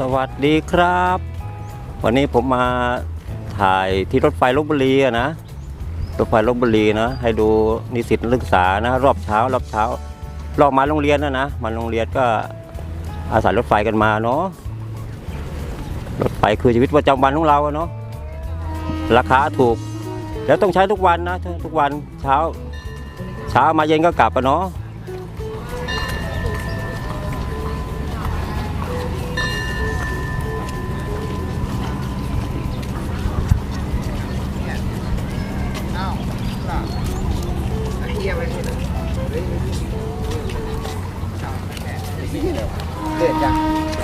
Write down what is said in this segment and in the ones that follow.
สวัสดีครับ วันนี้ผมมาถ่ายที่รถไฟลบบุรีนะรถไฟลบบุรีนะให้ดูนิสิตนักศึกษานะ รอบเช้ารอบเช้ารอบมาโรงเรียนนะนะมาโรงเรียนก็อาศัยรถไฟกันมาเนาะรถไฟคือชีวิตประจำวันของเราเนาะราคาถูก แล้วต้องใช้ทุกวันนะทุกวันเช้า เช้ามาเย็นก็กลับอะเนาะ เดือดจังแ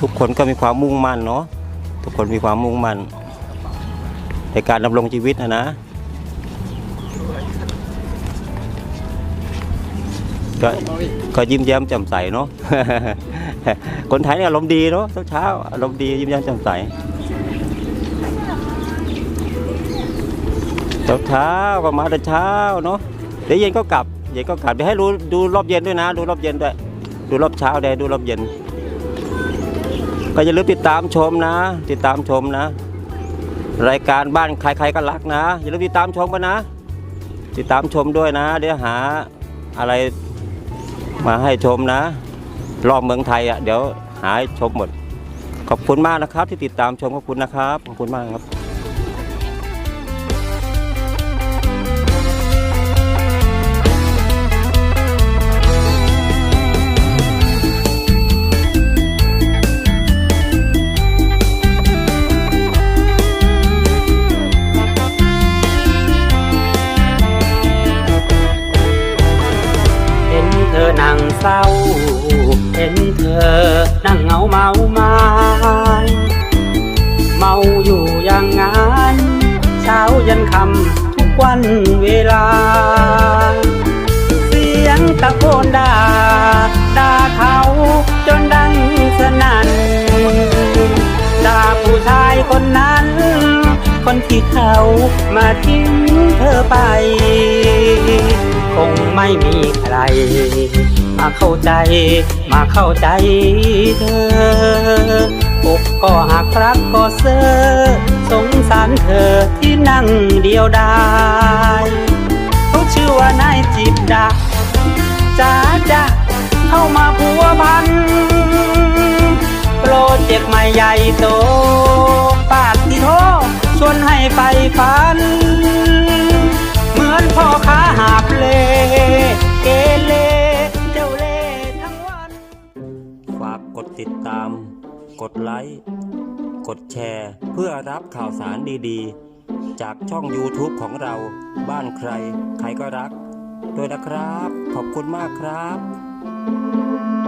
ทุกคนก็มีความมุ่งมั่นเนาะทุกคนมีความมุ่งมั่นในการดำรงชีวิตนะนะ ก็ก็ยิ้มแย้มแจ่มใสเนาะคนไทยเนี่ยอารมณ์ดีเนาะเช้าๆอารมณ์ดียิ้มแย้มแจ่มใสเช้าเช้าก็มาแต่เช้าเนาะเดี๋ยวเย็นก็กลับเย็นก็กลับเดี๋ยวให้รู้ดูรอบเย็นด้วยนะ ดูรอบเย็นด้วย ดูรอบเช้าได้ดูรอบเย็น ก็อย่าลืมติดตามชมนะ ติดตามชมนะ รายการบ้านใครๆก็รักนะ อย่าลืมติดตามชมกันนะ ติดตามชมด้วยนะ เดี๋ยวหาอะไรมาให้ชมนะรอบเมืองไทยอะเดี๋ยวหาให้ชมหมด ขอบคุณมากนะครับ ที่ติดตามชมขอบคุณนะครับขอบคุณมากครับ เศร้า เห็นเธอนั่งเหงาเมาไมาเมาอยู่อย่างงั้นเช้ายันคำทุกวันเวลา เสียงตะโกนด่าด่าเขาจนดังสนั่นด่าผู้ชายคนนั้น คนที่เขามาทิ้งเธอไป คงไม่มีใคร มาเข้าใจ มาเข้าใจเธออกก็หักรักก็เซอสงสารเธอที่นั่งเดียวดายเขาชื่อว่านายจิตดาจ้าจ้าเข้ามาพัวพัน โปรเจกต์ใหม่ใหญ่โต ปาดที่โทชวนให้ไปฝัน ติดตาม กดไลค์ กดแชร์ เพื่อรับข่าวสารดีๆ จากช่อง YouTube ของเราบ้านใคร ใครก็รัก ด้วยนะครับ ขอบคุณมากครับ